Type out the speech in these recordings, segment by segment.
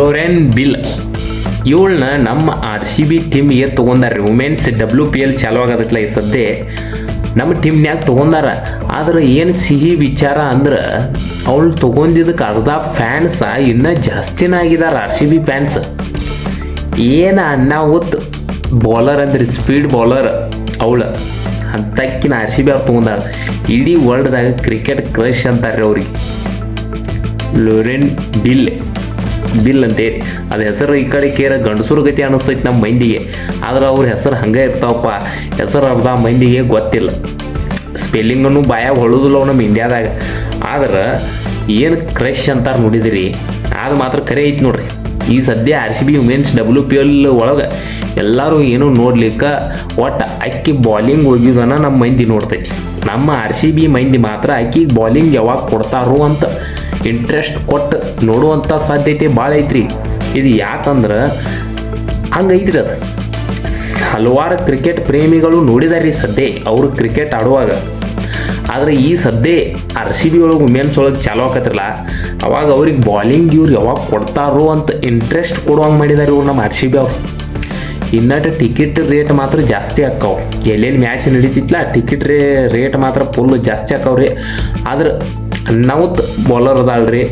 ಲೋರೆನ್ bill. ಇವಳನ್ನ ನಮ್ಮ R C B ಟೀಮ್ಗೆ ತೊಗೊಂಡಾರ. ವುಮೆನ್ಸ್ ಡಬ್ಲ್ಯೂ ಪಿ ಎಲ್ ಚಾಲು ಆಗದತ್ಲ ಈ ಸದ್ಯ ನಮ್ಮ ಟೀಮ್ನ್ಯಾಗ ತೊಗೊಂಡಾರ. ಆದ್ರೆ ಏನು ಸಿಹಿ ವಿಚಾರ ಅಂದ್ರೆ, ಅವಳು ತೊಗೊಂಡಿದ್ದಕ್ಕೆ ಅರ್ಧ ಫ್ಯಾನ್ಸ ಇನ್ನೂ ಜಾಸ್ತಿನ ಆಗಿದಾರೆ ಆರ್ ಸಿ ಬಿ ಫ್ಯಾನ್ಸ್ ಏನು ಅನ್ನ ಹೊತ್ತು ಬೌಲರ್ ಅಂದ್ರೆ ಸ್ಪೀಡ್ ಬೌಲರ್ ಅವಳು. ಅಂತಕ್ಕಿನ ಆರ್ ಸಿ ಬಿ ಅವ್ರು ತೊಗೊಂಡಾರ. ಇಡೀ ವರ್ಲ್ಡ್ದಾಗ ಕ್ರಿಕೆಟ್ ಕ್ರಶ್ ಅಂತಾರೆ ಅವ್ರಿಗೆ. ಲೋರೆನ್ ಬಿಲ್. ಬಿಲ್ ಅಂತೇಳಿ ಅದು ಹೆಸರು ಈ ಕಡೆ ಕೇರ ಗಂಡಸರು ಗತಿ ಅನ್ನಿಸ್ತೈತಿ ನಮ್ಮ ಮಂದಿಗೆ. ಆದ್ರೆ ಅವ್ರ ಹೆಸರು ಹಂಗೆ ಇರ್ತಾವಪ್ಪ. ಹೆಸರು ಅರ್ಧ ಮಂದಿಗೆ ಗೊತ್ತಿಲ್ಲ. ಸ್ಪೆಲ್ಲಿಂಗನ್ನು ಬಾಯಾಗ ಹೊಳೋದಿಲ್ಲ ನಮ್ಮ ಇಂಡಿಯಾದಾಗ. ಆದ್ರೆ ಏನು ಕ್ರಶ್ ಅಂತಾರೆ ನೋಡಿದಿರಿ. ಅದು ಮಾತ್ರ ಕರೆ ಐತಿ ನೋಡ್ರಿ. ಈ ಸದ್ಯ R C B women's W P L ಒಳಗೆ ಎಲ್ಲರೂ ಏನು ನೋಡ್ಲಿಕ್ಕೆ ಒಟ್ಟು ಅಕ್ಕಿ ಬಾಲಿಂಗ್ ಒಗಿಯೋದನ್ನ ನಮ್ಮ ಮಂದಿ ನೋಡ್ತೈತಿ. ನಮ್ಮ ಆರ್ ಸಿ ಬಿ ಮೈಂದಿ ಮಾತ್ರ ಅಕ್ಕಿಗೆ ಬಾಲಿಂಗ್ ಯಾವಾಗ ಕೊಡ್ತಾರೋ ಅಂತ ಇಂಟ್ರೆಸ್ಟ್ ಕೊಟ್ಟು ನೋಡುವಂಥ ಸಾಧ್ಯತೆ ಭಾಳ ಐತ್ರಿ. ಇದು ಯಾಕಂದ್ರೆ ಹಂಗೈತ್ರಿ ಅದು. ಹಲವಾರು ಕ್ರಿಕೆಟ್ ಪ್ರೇಮಿಗಳು ನೋಡಿದಾರೆ ಸದ್ಯ ಅವರು ಕ್ರಿಕೆಟ್ ಆಡುವಾಗ. ಆದರೆ ಈ ಸದ್ಯ ಆರ್ ಸಿ ಬಿ ಒಳಗೆ ವುಮೆನ್ಸ್ ಒಳಗೆ ಚಾಲು ಆಕತ್ರಲ್ಲ. ಅವಾಗ ಅವ್ರಿಗೆ ಬಾಲಿಂಗ್ ಇವ್ರು ಯಾವಾಗ ಕೊಡ್ತಾರೋ ಅಂತ ಇಂಟ್ರೆಸ್ಟ್ ಕೊಡುವಂಗೆ ಮಾಡಿದಾರೆ ಇವ್ರು ನಮ್ಮ ಆರ್ ಸಿ ಬಿ ಅವ್ರು. ಇನ್ನಟ್ಟು ಟಿಕೆಟ್ ರೇಟ್ ಮಾತ್ರ ಜಾಸ್ತಿ ಆಕ್ಕಾವ. ಎಲ್ಲೆಲ್ಲಿ ಮ್ಯಾಚ್ ನಡೀತಿತ್ತಲ್ಲ ಟಿಕೆಟ್ ರೇ ರೇಟ್ ಮಾತ್ರ ಫುಲ್ ಜಾಸ್ತಿ ಆಕ್ಕಾವ್ರಿ. ಆದ್ರೆ ನವತ್ ಬೌಲರ್ ಅದಾಳ್ರಿ,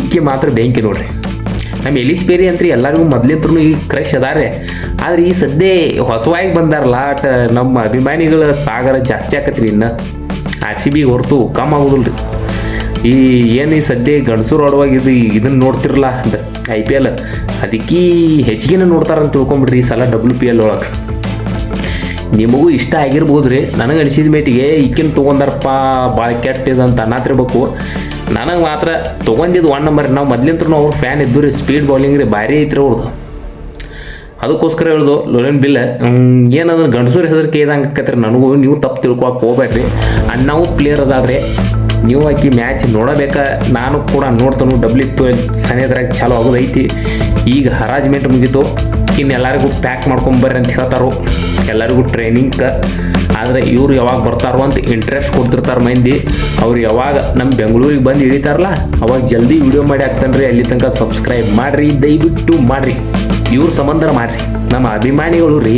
ಈಕೆ ಮಾತ್ರ ಬೆಂಕಿ ನೋಡ್ರಿ. ನಮ್ಮ ಎಲಿಸ್ ಪೇರಿ ಅಂತ್ರಿ ಎಲ್ಲರಿಗೂ ಮೊದ್ಲಿಂತ್ರೂ ಈ ಕ್ರಶ್ ಅದಾರೆ ಆದ್ರೆ ಈ ಸದ್ಯ ಹೊಸವಾಗಿ ಬಂದಾರಲ್ಲ ಅಟ್ ನಮ್ಮ ಅಭಿಮಾನಿಗಳ ಸಾಗರ ಜಾಸ್ತಿ ಆಕತ್ರಿ ಇನ್ನ. ಆರ್ ಸಿ ಬಿ ಹೊರತು ಕಮ್ ರೀ ಈ ಏನು ಈ ಸದ್ಯ ಗಂಡಸರು ಆಡುವಾಗ ಇದು ಇದನ್ನ ನೋಡ್ತಿರಲ್ಲ ಐ ಪಿ ಎಲ್ ಅದಕ್ಕೆ ಹೆಚ್ಚಿಗೆನ ನೋಡ್ತಾರಂತ ತಿಳ್ಕೊಂಬಿಡ್ರಿ ಈ ಸಲ ಡಬ್ಲ್ಯೂ ಪಿ ಎಲ್ ಒಳಗೆ. ನಿಮಗೂ ಇಷ್ಟ ಆಗಿರ್ಬೋದು ರೀ. ನನಗೆ ಅನಿಸಿದ ಮೇಟಿಗೆ ಈಕಿನ ತೊಗೊಂಡಾರಪ್ಪ ಭಾಳ ಕೆಟ್ಟ ಅಂತ ಅನ್ನತ್ತಿರ್ಬೇಕು ನನಗೆ ಮಾತ್ರ ತೊಗೊಂಡಿದ್ದು ಒನ್ ನಂಬರ್ ನಾವು ಮೊದ್ಲಿಂತ್ರ ಅವ್ರ ಫ್ಯಾನ್ ಇದ್ದು ರೀ ಸ್ಪೀಡ್ ಬೌಲಿಂಗ್ ರೀ, ಭಾರಿ ಐತ್ರಿ ಅವ್ರದ್ದು ಅದಕ್ಕೋಸ್ಕರ ಹೇಳ್ದು, ಲೋರೆನ್ ಬಿಲ್ ಏನಂದ್ರೆ ಗಂಡಸೂರು ಹೆಸರು ಆಕತ್ರಿ ನನಗೂ, ನೀವು ತಪ್ಪು ತಿಳ್ಕೊಕ್ಕೆ ಹೋಗ್ಬೇಡ್ರಿ ಅಣ್ಣವು ಪ್ಲೇಯರ್ ಅದಾದ್ರೆ ನೀವು ಆಕಿ ಮ್ಯಾಚ್ ನೋಡಬೇಕಾ, ನಾನು ಕೂಡ ನೋಡ್ತಾನು ಡಬ್ಲ್ಯೂ ಪಿ ಸನೇದ್ರಾಗ ಚಾಲು ಆಗೋದೈತಿ. ಈಗ ಹರಾಜ್ಮೆಂಟ್ ಮುಗೀತು. ಇನ್ನು ಎಲ್ಲರಿಗೂ ಪ್ಯಾಕ್ ಮಾಡ್ಕೊಂಬರ್ರಿ ಅಂತ ಹೇಳ್ತಾರೋ. ಎಲ್ಲರಿಗೂ ಟ್ರೈನಿಂಗ್ ಆದರೆ ಇವ್ರು ಯಾವಾಗ ಬರ್ತಾರೋ ಅಂತ ಇಂಟ್ರೆಸ್ಟ್ ಕೊಡ್ತಿರ್ತಾರೆ ಮಂದಿ. ಅವ್ರು ಯಾವಾಗ ನಮ್ಮ ಬೆಂಗಳೂರಿಗೆ ಬಂದು ಇಳಿತಾರಲ್ಲ ಅವಾಗ ಜಲ್ದಿ ವಿಡಿಯೋ ಮಾಡಿ ಹಾಕ್ತಾನೆ ರೀ ಅಲ್ಲಿ ತನಕ ಸಬ್ಸ್ಕ್ರೈಬ್ ಮಾಡಿರಿ, ದಯವಿಟ್ಟು ಮಾಡಿರಿ. ಇವ್ರ ಸಂಬಂಧ ಮಾಡಿರಿ. ನಮ್ಮ ಅಭಿಮಾನಿಗಳು ರೀ,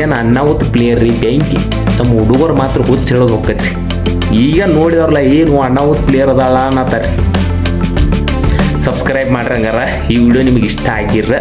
ಏನು ಅನ್ನಾವತ್ತು ಪ್ಲೇಯರ್ ರೀ, ಬೆಂಕಿ. ನಮ್ಮ ಹುಡುಗರು ಮಾತ್ರ ಹುಚ್ಚು ಹೇಳೋದು ಹೋಗ್ತೈತೆ ಈಗ ನೋಡಿದವ್ರಲ್ಲ ಏನು ಅಣ್ಣಾವತ್ ಪ್ಲೇಯರ್ ಅದಾಳ ಅನ್ನತ್ತಾರೆ ಸಬ್ಸ್ಕ್ರೈಬ್ ಮಾಡ್ರಿ ಹಂಗಾರ ಈ ವಿಡಿಯೋ ನಿಮಗೆ ಇಷ್ಟ ಆಗಿರ್ರ.